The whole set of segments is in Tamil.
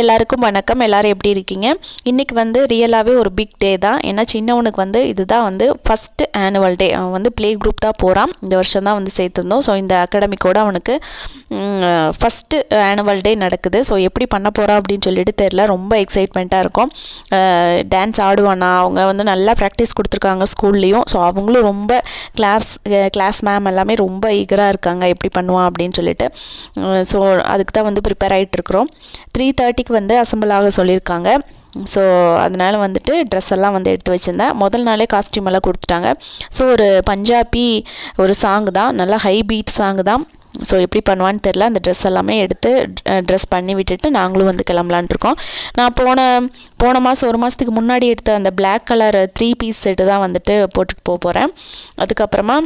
எல்லாருக்கும் வணக்கம். எல்லாரும் எப்படி இருக்கீங்க? இன்றைக்கி வந்து ரியலாகவே ஒரு பிக் டே தான். ஏன்னா சின்னவனுக்கு வந்து இதுதான் வந்து ஃபஸ்ட்டு ஆனுவல் டே அவன் வந்து ப்ளே குரூப் தான் போகிறான் இந்த வருஷம் தான் வந்து சேர்த்துருந்தோம். ஸோ இந்த அகாடமிக்கோடு அவனுக்கு ஃபஸ்ட்டு ஆனுவல் டே நடக்குது. ஸோ எப்படி பண்ண போகிறான் அப்படின்னு சொல்லிட்டு தெரில ரொம்ப எக்ஸைட்மெண்ட்டாக இருக்கும். டான்ஸ் ஆடுவானா? அவங்க வந்து நல்லா ப்ராக்டிஸ் கொடுத்துருக்காங்க ஸ்கூல்லேயும் ஸோ அவங்களும் ரொம்ப கிளாஸ் கிளாஸ் மேம் எல்லாமே ரொம்ப ஈகராக இருக்காங்க. எப்படி பண்ணுவான் அப்படின்னு சொல்லிட்டு. ஸோ அதுக்கு தான் வந்து ப்ரிப்பேர் ஆகிட்டு இருக்கிறோம் த்ரீ தேர்ட்டி தேர்ட்டிக்கு வந்து அசம்பிள் ஆக சொல்லியிருக்காங்க. ஸோ அதனால் வந்துட்டு ட்ரெஸ் எல்லாம் வந்து எடுத்து வச்சுருந்தேன். முதல் நாளே காஸ்டியூம் எல்லாம் கொடுத்துட்டாங்க. ஸோ ஒரு பஞ்சாபி ஒரு சாங் தான். நல்லா ஹை பீட் சாங் தான். ஸோ எப்படி பண்ணுவான்னு தெரில அந்த ட்ரெஸ் எல்லாமே எடுத்து ட்ரெஸ் பண்ணி விட்டுட்டு நாங்களும் வந்து கிளம்பலான் இருக்கோம். நான் போன போன மாதம் ஒரு மாதத்துக்கு முன்னாடி எடுத்த அந்த black colour three piece set தான் வந்துட்டு போட்டுட்டு போக போகிறேன் அதுக்கப்புறமா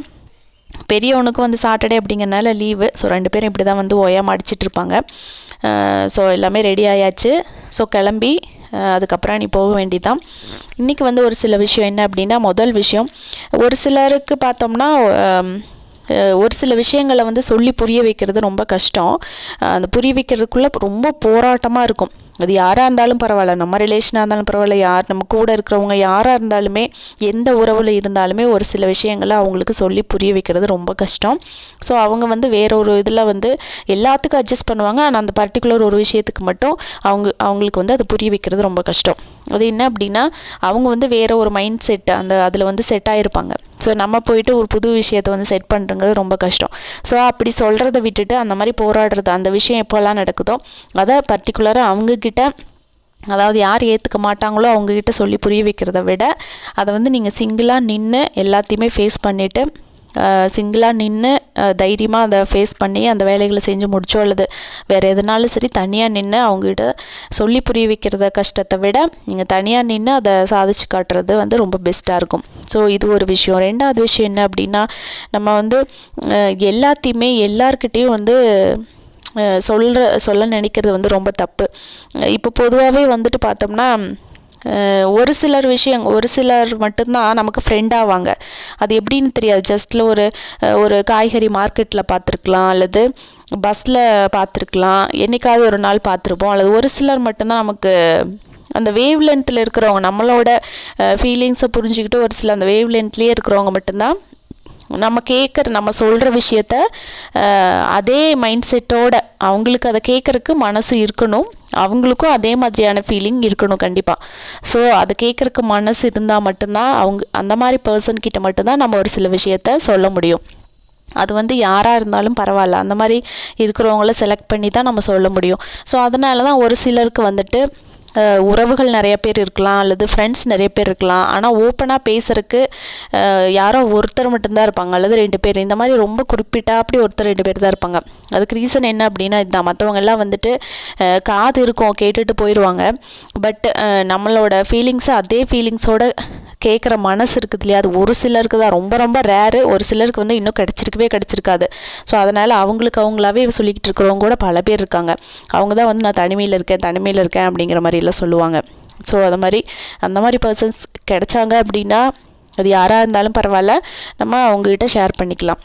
பெரியவனுக்கும் வந்து சாட்டர்டே அப்படிங்கிறனால லீவு ஸோ ரெண்டு பேரும் இப்படி தான் வந்து ஓயாமல் அடிச்சிட்டு இருப்பாங்க. ஸோ எல்லாமே ரெடி ஆயாச்சு. ஸோ கிளம்பி அதுக்கப்புறம் நீ போக வேண்டிதான் இன்றைக்கி வந்து ஒரு சில விஷயம் என்ன அப்படின்னா முதல் விஷயம் ஒரு சிலருக்கு பார்த்தோம்னா ஒரு சில விஷயங்களை வந்து சொல்லி புரிய வைக்கிறது ரொம்ப கஷ்டம். அந்த புரிய வைக்கிறதுக்குள்ளே ரொம்ப போராட்டமாக இருக்கும். அது யாராக இருந்தாலும் பரவாயில்ல. நம்ம ரிலேஷனாக இருந்தாலும் பரவாயில்ல. யார் நம்ம கூட இருக்கிறவங்க யாராக இருந்தாலுமே எந்த உறவில் இருந்தாலுமே ஒரு சில விஷயங்களை அவங்களுக்கு சொல்லி புரிய வைக்கிறது ரொம்ப கஷ்டம். ஸோ அவங்க வந்து வேற ஒரு இதில் வந்து எல்லாத்துக்கும் அட்ஜஸ்ட் பண்ணுவாங்க. ஆனால் அந்த பர்டிகுலர் ஒரு விஷயத்துக்கு மட்டும் அவங்க அவங்களுக்கு வந்து அது புரிய வைக்கிறது ரொம்ப கஷ்டம். அது என்ன அப்படின்னா அவங்க வந்து வேறு ஒரு மைண்ட் செட் அந்த அதில் வந்து செட் ஆகிருப்பாங்க ஸோ நம்ம போயிட்டு ஒரு புது விஷயத்தை வந்து செட் பண்ணுறது ரொம்ப கஷ்டம். ஸோ அப்படி சொல்கிறத விட்டுட்டு அந்த மாதிரி போராடுறது அந்த விஷயம் எப்போல்லாம் நடக்குதோ அதை பர்டிகுலராக அவங்கக்கிட்ட அதாவது யார் ஏற்றுக்க மாட்டாங்களோ அவங்கக்கிட்ட சொல்லி புரிய வைக்கிறத விட அதை வந்து நீங்கள் சிங்கிளாக நின்று எல்லாத்தையுமே ஃபேஸ் பண்ணிவிட்டு சிங்கிளாக நின்று தைரியமாக அதை ஃபேஸ் பண்ணி அந்த வேலைகளை செஞ்சு முடிச்சோ அல்லது வேறு எதுனாலும் சரி தனியாக நின்று அவங்ககிட்ட சொல்லி புரிய வைக்கிறத கஷ்டத்தை விட நீங்கள் தனியாக நின்று அதை சாதிச்சு காட்டுறது வந்து ரொம்ப பெஸ்ட்டாக இருக்கும். ஸோ இது ஒரு விஷயம். ரெண்டாவது விஷயம் என்ன அப்படின்னா நம்ம வந்து எல்லாத்தையுமே எல்லார்கிட்டேயும் வந்து சொல்கிற சொல்ல நினைக்கிறது வந்து ரொம்ப தப்பு. இப்போ பொதுவாகவே வந்துட்டு பார்த்தோம்னா ஒரு சிலர் விஷயம் ஒரு சிலர் மட்டும்தான் நமக்கு ஃப்ரெண்ட் ஆவாங்க. அது எப்படின்னு தெரியாது. ஜஸ்ட்டில் ஒரு ஒரு காய்கறி மார்க்கெட்டில் பார்த்துருக்கலாம் அல்லது பஸ்ஸில் பார்த்துருக்கலாம். என்னைக்காவது ஒரு நாள் பார்த்துருப்போம். அல்லது ஒரு சிலர் மட்டும்தான் நமக்கு அந்த வேவ் லென்த்தில் இருக்கிறவங்க நம்மளோட ஃபீலிங்ஸை புரிஞ்சுக்கிட்டு ஒரு சில அந்த வேவ் லென்த்லேயே இருக்கிறவங்க மட்டும்தான் நம்ம கேட்குற நம்ம சொல்கிற விஷயத்த அதே மைண்ட் செட்டோட அவங்களுக்கு அதை கேட்குறக்கு மனசு இருக்கணும். அவங்களுக்கும் அதே மாதிரியான ஃபீலிங் இருக்கணும் கண்டிப்பாக ஸோ அதை கேட்குறக்கு மனசு இருந்தால் மட்டும்தான் அவங்க அந்த மாதிரி பர்சன் கிட்ட மட்டும்தான் நம்ம ஒரு சில விஷயத்த சொல்ல முடியும். அது வந்து யாராக இருந்தாலும் பரவாயில்ல. அந்த மாதிரி இருக்கிறவங்கள செலக்ட் பண்ணி தான் நம்ம சொல்ல முடியும். ஸோ அதனால தான் ஒரு சிலருக்கு வந்துட்டு உறவுகள் நிறைய பேர் இருக்கலாம் அல்லது ஃப்ரெண்ட்ஸ் நிறைய பேர் இருக்கலாம். ஆனால் ஓப்பனாக பேசுறதுக்கு யாரோ ஒருத்தர் மட்டும்தான் இருப்பாங்க. அல்லது ரெண்டு பேர். இந்த மாதிரி ரொம்ப குறிப்பிட்டா அப்படி ஒருத்தர் ரெண்டு பேர் தான் இருப்பாங்க. அதுக்கு ரீசன் என்ன அப்படின்னா இதுதான். மற்றவங்க எல்லாம் வந்துட்டு காது இருக்கும் கேட்டுட்டு போயிடுவாங்க பட் நம்மளோட ஃபீலிங்ஸை அதே ஃபீலிங்ஸோட கேட்குற மனசு இருக்குது இல்லையா? அது ஒரு சிலருக்கு தான். ரொம்ப ரொம்ப ரேரு ஒரு சிலருக்கு வந்து இன்னும் கிடச்சிருக்கவே கிடச்சிருக்காது. ஸோ அதனால் அவங்களுக்கு அவங்களாவே சொல்லிக்கிட்டு இருக்கிறவங்க கூட பல பேர் இருக்காங்க. அவங்க தான் வந்து நான் தனிமையில் இருக்கேன் தனிமையில் இருக்கேன் அப்படிங்கிற மாதிரி எல்லாம் சொல்லுவாங்க. ஸோ அது மாதிரி அந்த மாதிரி பர்சன்ஸ் கிடைச்சாங்க அப்படின்னா அது யாராக இருந்தாலும் பரவாயில்ல. நம்ம அவங்கக்கிட்ட ஷேர் பண்ணிக்கலாம்.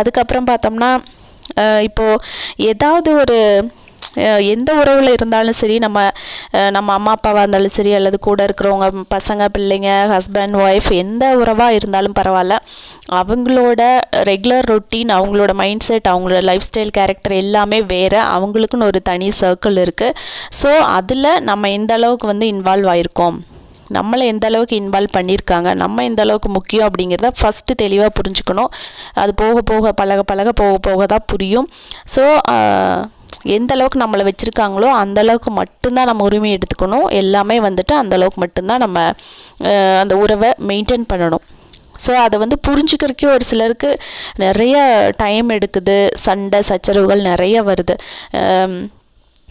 அதுக்கப்புறம் பார்த்தோம்னா இப்போது ஏதாவது ஒரு எந்த உறவில் இருந்தாலும் சரி நம்ம நம்ம அம்மா அப்பாவாக இருந்தாலும் சரி அல்லது கூட இருக்கிறவங்க பசங்க பிள்ளைங்க ஹஸ்பண்ட் ஒய்ஃப் எந்த உறவாக இருந்தாலும் பரவாயில்ல. அவங்களோட ரெகுலர் ரொட்டீன் அவங்களோட மைண்ட் செட் அவங்களோட லைஃப் ஸ்டைல் கேரக்டர் எல்லாமே வேறு. அவங்களுக்குன்னு ஒரு தனி சர்க்கிள் இருக்குது ஸோ அதில் நம்ம எந்த அளவுக்கு வந்து இன்வால்வ் ஆயிருக்கோம்? நம்மளை எந்த அளவுக்கு இன்வால்வ் பண்ணியிருக்காங்க? நம்ம எந்த அளவுக்கு முக்கியம் அப்படிங்கிறத ஃபஸ்ட்டு தெளிவாக புரிஞ்சுக்கணும். அது போக போக பழக பழக போக போக தான் புரியும். ஸோ எந்த அளவுக்கு நம்மளை வச்சுருக்காங்களோ அந்த அளவுக்கு மட்டும்தான் நம்ம உரிமை எடுத்துக்கணும். எல்லாமே வந்துட்டு அந்த அளவுக்கு மட்டும்தான் நம்ம அந்த உறவை மெயின்டைன் பண்ணணும். ஸோ அதை வந்து புரிஞ்சுக்கிறக்கே ஒரு சிலருக்கு நிறைய டைம் எடுக்குது. சண்டை சச்சரவுகள் நிறைய வருது.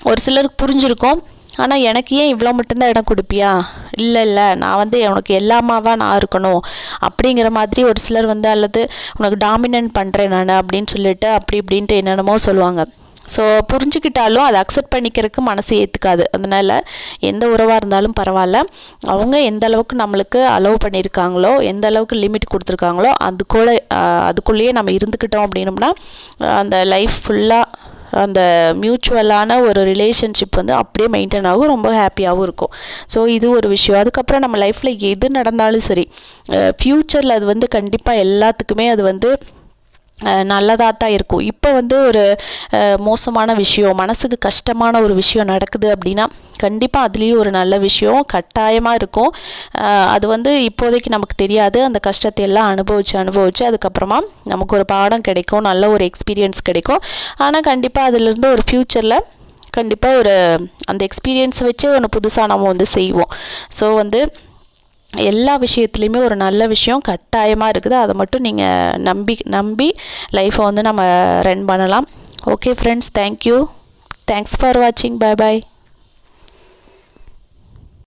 ஒரு சிலருக்கு புரிஞ்சிருக்கும். ஆனால் எனக்கு ஏன் இவ்வளோ மட்டும்தான் இடம் கொடுப்பியா? இல்லை இல்லை. நான் வந்து உனக்கு எல்லாமாவா நான் இருக்கணும். அப்படிங்கிற மாதிரி ஒரு சிலர் வந்து அல்லது உனக்கு டாமினன்ட் பண்ணுறேன் நான் அப்படின்னு சொல்லிட்டு அப்படி இப்படின்ட்டு என்னென்னமோ சொல்லுவாங்க. ஸோ புரிஞ்சுக்கிட்டாலும் அதை அக்செப்ட் பண்ணிக்கிறதுக்கு மனசு ஏற்றுக்காது அதனால் எந்த உறவாக இருந்தாலும் பரவாயில்ல. அவங்க எந்த அளவுக்கு நம்மளுக்கு அலோவ் பண்ணியிருக்காங்களோ எந்த அளவுக்கு லிமிட் கொடுத்துருக்காங்களோ அது கூட அதுக்குள்ளேயே நம்ம இருந்துக்கிட்டோம் அப்படின்னோம்னா அந்த லைஃப் ஃபுல்லாக அந்த மியூச்சுவலான ஒரு ரிலேஷன்ஷிப் வந்து அப்படியே மெயின்டைன் ஆகும். ரொம்ப ஹாப்பியாகவும் இருக்கும். ஸோ இது ஒரு விஷயம். அதுக்கப்புறம் நம்ம லைஃப்பில் எது நடந்தாலும் சரி ஃப்யூச்சரில் அது வந்து கண்டிப்பாக எல்லாத்துக்குமே அது வந்து நல்லதாக தான் இருக்கும். இப்போ வந்து ஒரு மோசமான விஷயம் மனசுக்கு கஷ்டமான ஒரு விஷயம் நடக்குது அப்படின்னா கண்டிப்பாக அதுலேயும் ஒரு நல்ல விஷயம் கட்டாயமாக இருக்கும். அது வந்து இப்போதைக்கு நமக்கு தெரியாது. அந்த கஷ்டத்தை எல்லாம் அனுபவிச்சு அனுபவிச்சு அதுக்கப்புறமா நமக்கு ஒரு பாடம் கிடைக்கும் நல்ல ஒரு எக்ஸ்பீரியன்ஸ் கிடைக்கும். ஆனால் கண்டிப்பாக அதுலேருந்து ஒரு ஃப்யூச்சரில் கண்டிப்பாக ஒரு அந்த எக்ஸ்பீரியன்ஸ் வச்சு ஒன்று புதுசாக நம்ம வந்து செய்வோம். ஸோ வந்து எல்லா விஷயத்துலையுமே ஒரு நல்ல விஷயம் கட்டாயமாக இருக்குது. அதை மட்டும் நீங்கள் நம்பி நம்பி லைஃப்பை வந்து நம்ம ரன் பண்ணலாம். Okay friends thank you thanks for வாட்சிங் பை பாய்